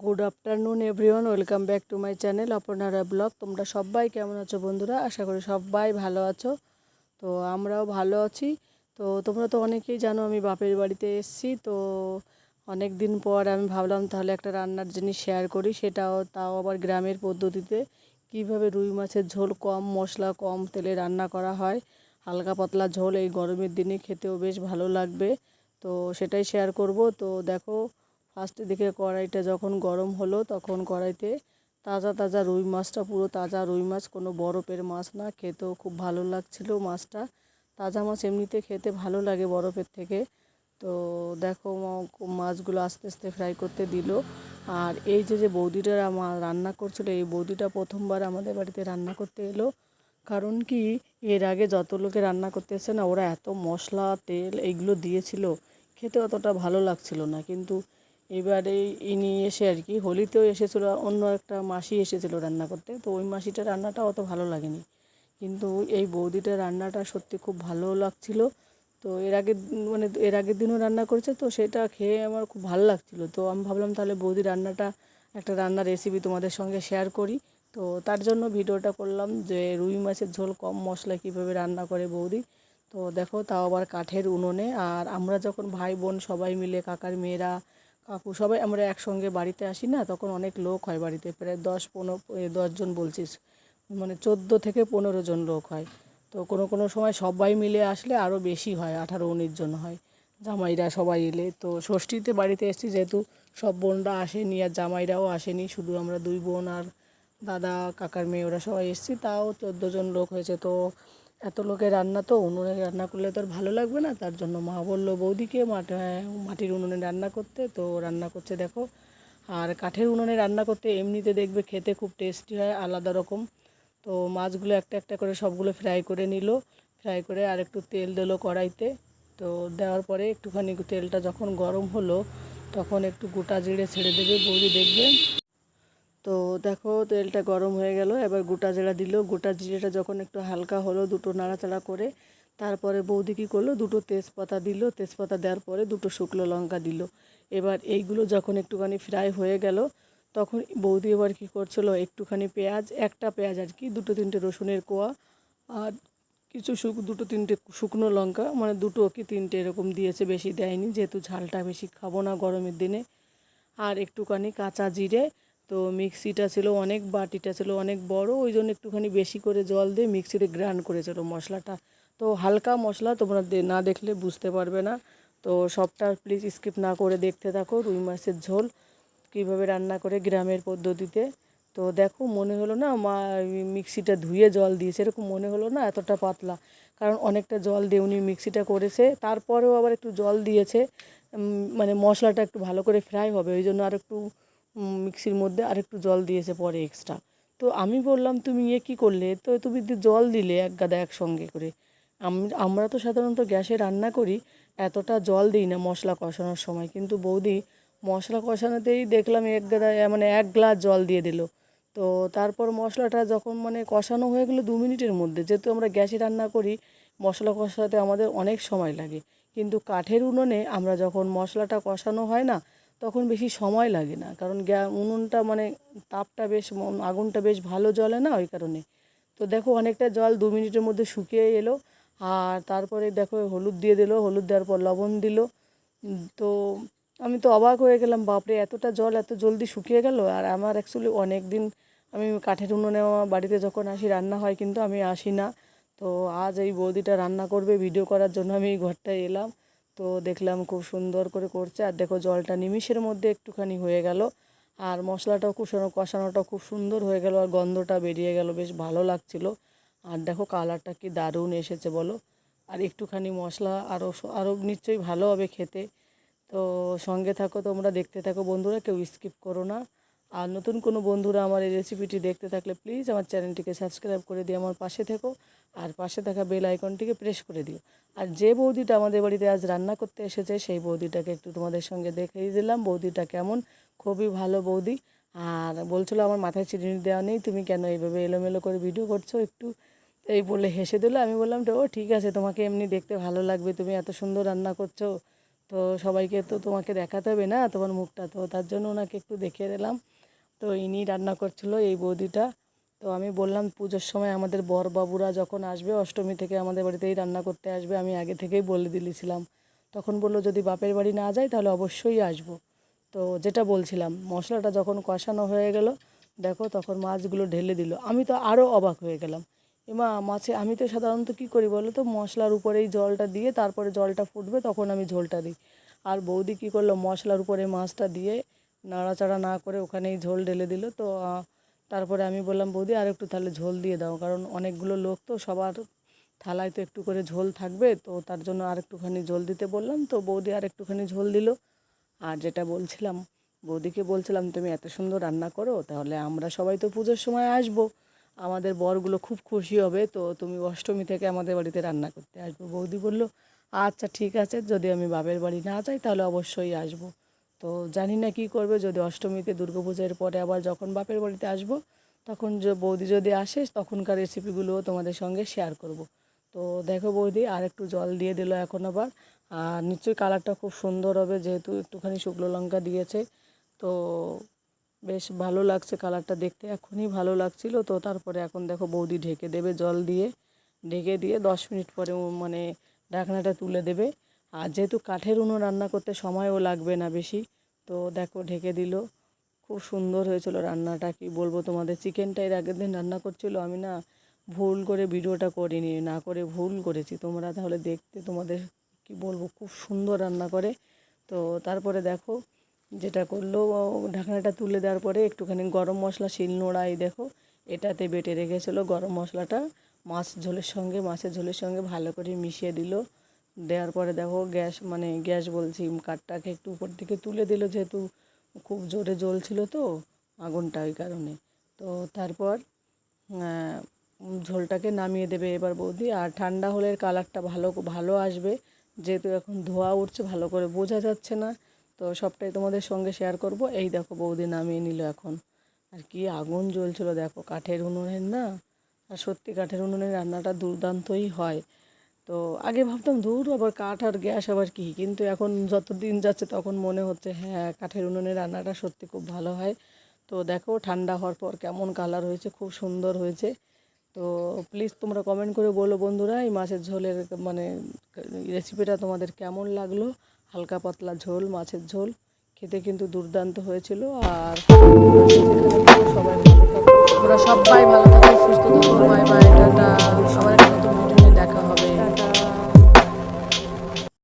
Good afternoon everyone welcome back to my channel আপনারা blog তোমরা সবাই কেমন আছো বন্ধুরা? আশা করি সবাই ভালো আছো। তো আমরাও ভালো আছি। তো তোমরা তো অনেকেই জানো আমি বাপের বাড়িতে এসেছি। তো অনেক দিন পর আমি ভাবলাম তাহলে একটা রান্নার জিনিস শেয়ার করি। সেটাও তাও আবার গ্রামের পদ্ধতিতে। কীভাবে রুই মাছের ঝোল কম মশলা, কম তেলে রান্না করা হয়, হালকা পাতলা ঝোল এই গরমের দিনে খেতেও বেশ ভালো লাগবে। তো সেটাই শেয়ার করব। তো দেখো ফার্স্টে দিকে কড়াইটা যখন গরম হলো তখন কড়াইতে তাজা তাজা রুই মাছটা, পুরো তাজা রুই মাছ, কোনো বরফের মাছ না, খেতেও খুব ভালো লাগছিল মাছটা। তাজা মাছ এমনিতে খেতে ভালো লাগে বরফের থেকে। তো দেখো মাছগুলো আস্তে আস্তে ফ্রাই করতে দিল। আর এই যে যে বৌদিটা রান্না করছিল, এই বৌদিটা প্রথমবার আমাদের বাড়িতে রান্না করতে এলো। কারণ কি, এর আগে যত লোকে রান্না করতে এসে না, ওরা এত মশলা, তেল, এইগুলো দিয়েছিল, খেতে অতটা ভালো লাগছিল না। কিন্তু এবারে ইনি এসে আর কি, হোলিতেও এসেছিল, অন্য একটা মাসি এসেছিল রান্না করতে, তো ওই মাসিটা রান্নাটা অত ভালো লাগেনি। কিন্তু এই বৌদিটার রান্নাটা সত্যি খুব ভালো লাগছিল। তো এর আগের মানে এর আগের দিনও রান্না করেছে, তো সেটা খেয়ে আমার খুব ভালো লাগছিল। তো আমি ভাবলাম তাহলে বৌদি রান্নাটা, একটা রান্নার রেসিপি তোমাদের সঙ্গে শেয়ার করি। তো তার জন্য ভিডিওটা করলাম যে রুই মাছের ঝোল, কম মশলা কীভাবে রান্না করে বৌদি। তো দেখো তাও আবার কাঠের উনুনে, আর আমরা যখন ভাই বোন সবাই মিলে, কাকার মেয়েরা কাকু সবাই আমরা একসঙ্গে বাড়িতে আসি না, তখন অনেক লোক হয় বাড়িতে, প্রায় দশ পনেরো দশজন বলছিস মানে চোদ্দ থেকে পনেরো জন লোক হয়। তো কোনো কোনো সময় সবাই মিলে আসলে আরও বেশি হয়, আঠারো উনিশ জন হয়, জামাইরা সবাই এলে। তো ষষ্ঠীতে বাড়িতে এসেছি, যেহেতু সব বোনরা আসেনি আর জামাইরাও আসেনি, শুধু আমরা দুই বোন আর দাদা, কাকার মেয়ে, ওরা সবাই এসেছি, তাও চোদ্দ জন লোক হয়েছে। তো এত লোকে রান্না তো উনুনে রান্না করলে তো আর ভালো লাগবে না, তার জন্য মা বলল, বৌদিকে মাটি মাটির উনুনে রান্না করতে। তো রান্না করছে, দেখো। আর কাঠের উনুনে রান্না করতে এমনিতে দেখবে খেতে খুব টেস্টি হয়, আলাদা রকম। তো মাছগুলো একটা একটা করে সবগুলো ফ্রাই করে নিল, ফ্রাই করে আর একটু তেল দিলো কড়াইতে। তো দেওয়ার পরে একটুখানি তেলটা যখন গরম হলো, তখন একটু গোটা জিরে ছেড়ে দেবে, বৌদি দেখবে। তো দেখো তেলটা গরম হয়ে গেল, এবার গোটা জিরা দিল। গোটা জিরেটা যখন একটু হালকা হলো, দুটো নাড়াচাড়া করে, তারপরে বৌদি কী করল? দুটো তেজপাতা দিল। তেজপাতা দেওয়ার পরে দুটো শুকনো লঙ্কা দিল। এবার এইগুলো যখন একটুখানি ফ্রাই হয়ে গেল, তখন বৌদি এবার কী করছিল? একটুখানি পেঁয়াজ, একটা পেঁয়াজ আর কি, দুটো তিনটে রসুনের কোয়া আর কিছু শুক, দুটো তিনটে শুকনো লঙ্কা মানে দুটো কি তিনটে এরকম দিয়েছে, বেশি দেয়নি। যেহেতু ঝালটা বেশি খাব না গরমের দিনে। আর একটুখানি কাঁচা জিরে তো মিক্সিটা ছিল, অনেক বাটিটা ছিল, অনেক বড়, ওই জন্য একটুখানি বেশি করে জল দিয়ে মিক্সিতে গ্রাইন্ড করেছিল মশলাটা। তো হালকা মশলা তোমরা না দেখলে বুঝতে পারবে না। তো সবটা প্লিজ স্কিপ না করে দেখতে থাকো, রুই মাছের ঝোল, কীভাবে রান্না করে গ্রামের পদ্ধতিতে। তো দেখো, মনে হলো না মা মিক্সিটা ধুয়ে জল দিয়েছে, এরকম মনে হলো না এতটা পাতলা। কারণ অনেকটা জল দিয়ে উনি মিক্সিটা করেছে, তারপরেও আবার একটু জল দিয়েছে মানে মশলাটা একটু ভালো করে ফ্রাই হবে, ওই জন্য আর একটু মিক্সির মধ্যে আর একটু জল দিয়েছে পরে এক্সট্রা তো আমি বললাম, তুমি ইয়ে কী করলে? তো তুমি জল দিলে এক গাদা একসঙ্গে করে। আম- আমরা তো সাধারণত গ্যাসে রান্না করি, এতটা জল দিই না মশলা কষানোর সময়। কিন্তু বৌদি মশলা কষানোতেই দেখলাম এক গাদা মানে এক গ্লাস জল দিয়ে দিল। তো তারপর মশলাটা যখন মানে কষানো হয়ে গেলো দু মিনিটের মধ্যে, যেহেতু আমরা গ্যাসে রান্না করি, মশলা কষাতে আমাদের অনেক সময় লাগে। কিন্তু কাঠের উনুনে আমরা যখন মশলাটা কষানো হয় না তখন বেশি সময় লাগে না। কারণ গ্যা, উনুনটা মানে তাপটা বেশ আগুনটা বেশ ভালো জ্বলে না ওই কারণে। তো দেখো অনেকটা জল দু মিনিটের মধ্যে শুকিয়ে এলো। আর তারপরে দেখো হলুদ দিয়ে দিলো, হলুদ দেওয়ার পর লবণ দিল। তো আমি তো অবাক হয়ে গেলাম, বাপরে এতটা জল এত জলদি শুকিয়ে গেল। আর আমার অ্যাকচুয়ালি অনেক দিন আমি কাঠের উনুনে বাড়িতে যখন আসি, রান্না হয় কিন্তু আমি আসি না। তো আজ এই বৌদিটা রান্না করবে ভিডিও করার জন্য আমি এই ঘরটায় এলাম। তো দেখলাম খুব সুন্দর করে করছে। আর দেখো জলটা নিমিষের মধ্যে একটুখানি হয়ে গেল। আর মশলাটাও কুষানো, কষানোটাও খুব সুন্দর হয়ে গেল আর গন্ধটা বেরিয়ে গেল, বেশ ভালো লাগছিল। আর দেখো কালারটা কি দারুণ এসেছে বলো। আর একটুখানি মশলা আরও আরও নিশ্চয়ই ভালো হবে খেতে। তো সঙ্গে থাকো, তোমরা দেখতে থাকো বন্ধুরা, কেউ স্কিপ করো না। আর নতুন কোনো বন্ধুরা আমার এই রেসিপিটি দেখতে থাকলে প্লিজ আমার চ্যানেলটিকে সাবস্ক্রাইব করে দিয়ে আমার পাশে থেকো। আর পাশে থাকা বেল আইকনটিকে প্রেস করে দিও। আর যে বৌদিটা আমাদের বাড়িতে আজ রান্না করতে এসেছে, সেই বৌদিটাকে একটু তোমাদের সঙ্গে দেখিয়ে দিলাম। বৌদিটা কেমন? খুবই ভালো বৌদি। আর বলছিল, আমার মাথায় চিরুনি দেওয়া নেই, তুমি কেন এইভাবে এলোমেলো করে ভিডিও করছ একটু? এই বলে হেসে দিল। আমি বললাম, তো ও ঠিক আছে, তোমাকে এমনি দেখতে ভালো লাগবে, তুমি এত সুন্দর রান্না করছ। তো সবাইকে তো তোমাকে দেখাতে হবে না তোমার মুখটা, তো তার জন্য ওনাকে একটু দেখিয়ে দিলাম। তো ইনি রান্না করছিল এই বৌদিটা। তো আমি বললাম, পুজোর সময় আমাদের বর বাবুরা যখন আসবে, অষ্টমী থেকে আমাদের বাড়িতেই রান্না করতে আসবে। আমি আগে থেকেই বলে দিয়েছিলাম। তখন বলল, যদি বাপের বাড়ি না যাই তাহলে অবশ্যই আসব। তো যেটা বলছিলাম, মশলাটা যখন কষানো হয়ে গেল, দেখো তখন মাছগুলো ঢেলে দিল। আমি তো আরও অবাক হয়ে গেলাম। এমা, মাছে, আমি তো সাধারণত কী করি বলো তো? মশলার উপরেই জলটা দিয়ে তারপরে জলটা ফুটবে, তখন আমি ঝোলটা দিই। আর বৌদি কী করল, মশলার উপরে মাছটা দিয়ে নাড়াচাড়া না করে ওখানেই ঝোল ঢেলে দিল। তো তারপরে আমি বললাম, বৌদি আর একটু তাহলে ঝোল দিয়ে দাও। কারণ অনেকগুলো লোক তো, সবার থালায় তো একটু করে ঝোল থাকবে। তো তার জন্য আর একটুখানি ঝোল দিতে বললাম। তো বৌদি আর একটুখানি ঝোল দিল। আর যেটা বলছিলাম, বৌদিকে বলছিলাম, তুমি এত সুন্দর রান্না করো, তাহলে আমরা সবাই তো পুজোর সময় আসব। আমাদের বরগুলো খুব খুশি হবে। তো তুমি অষ্টমী থেকে আমাদের বাড়িতে রান্না করতে আসব। বৌদি বলল আচ্ছা ঠিক আছে। যদি আমি বাপের বাড়ি না যাই, তাহলে অবশ্যই আসব। তো জানি না কী করবে, যদি অষ্টমীতে দুর্গাপূজার পরে আবার যখন বাপের বাড়িতে আসব, তখন যে বৌদি যদি আসে, তখনকার রেসিপিগুলোও তোমাদের সঙ্গে শেয়ার করব। তো দেখো বৌদি, আর একটু জল দিয়ে দিল এখন আবার। আর নিশ্চয়ই কালারটা খুব সুন্দর হবে, যেহেতু একটুখানি শুকনো লঙ্কা দিয়েছে। তো বেশ ভালো লাগছে কালারটা দেখতে, এখনই ভালো লাগছিল। তো তারপরে এখন দেখো বৌদি ঢেকে দেবে জল দিয়ে। ঢেকে দিয়ে দশ মিনিট পরে মানে ঢাকনাটা তুলে দেবে। আর যেহেতু কাঠের উনুন রান্না করতে সময়ও লাগবে না বেশি, তো দেখো ঢেকে দিল। খুব সুন্দর হয়েছিল রান্নাটা, কি বলব তোমাদের? চিকেনটা এর আগের দিন রান্না করছিল, আমি না ভুল করে ভিডিওটা করিনি, না করে ভুল করেছি। তোমরা তাহলে দেখতে তোমাদের, কি বলব, খুব সুন্দর রান্না করে। তো তারপরে দেখো যেটা করল ঢাকনাটা তুলে দেওয়ার পরে একটুখানি গরম মশলা শিলনোড়াই দেখো, এটাতে বেটে রেখেছিলো গরম মশলাটা। মাছ ঝোলের সঙ্গে, মাছের ঝোলের সঙ্গে ভালো করে মিশিয়ে দিল। দেওয়ার পরে দেখো গ্যাস মানে গ্যাস বলছি কাঠটাকে একটু উপর দিকে তুলে দিল যেহেতু খুব জোরে জ্বলছিল তো আগুনটা ওই কারণে। তো তারপর ঝোলটাকে নামিয়ে দেবে এবার বৌদি। আর ঠান্ডা হলে কালারটা ভালো ভালো আসবে। যেহেতু এখন ধোয়া উঠছে, ভালো করে বোঝা যাচ্ছে না। তো সবটাই তোমাদের সঙ্গে শেয়ার করব। এই দেখো বৌদি নামিয়ে নিল এখন। আর কি আগুন জ্বলছিল, দেখো কাঠের উনুনের না? আর সত্যি কাঠের উনুনের রান্নাটা দুর্দান্তই হয়। তো আগে ভাবতাম দূর আবার কাঠ আর গ্যাস, আবার কি? কিন্তু এখন যত দিন যাচ্ছে তখন মনে হচ্ছে হ্যাঁ কাঠের উনুনে রান্নাটা সত্যি খুব ভালো হয়। তো দেখো, ঠান্ডা হওয়ার পর কেমন কালার হয়েছে, খুব সুন্দর হয়েছে। তো প্লিজ তোমরা কমেন্ট করে বলো বন্ধুরা, এই মাছের ঝোলের মানে রেসিপিটা তোমাদের কেমন লাগল? হালকা পাতলা ঝোল, মাছের ঝোল। খেতে কিন্তু দুর্দান্ত হয়েছিল আর সবাই ভালো থাকো। সবাই ভালো থাকো, সুস্থ থাকো।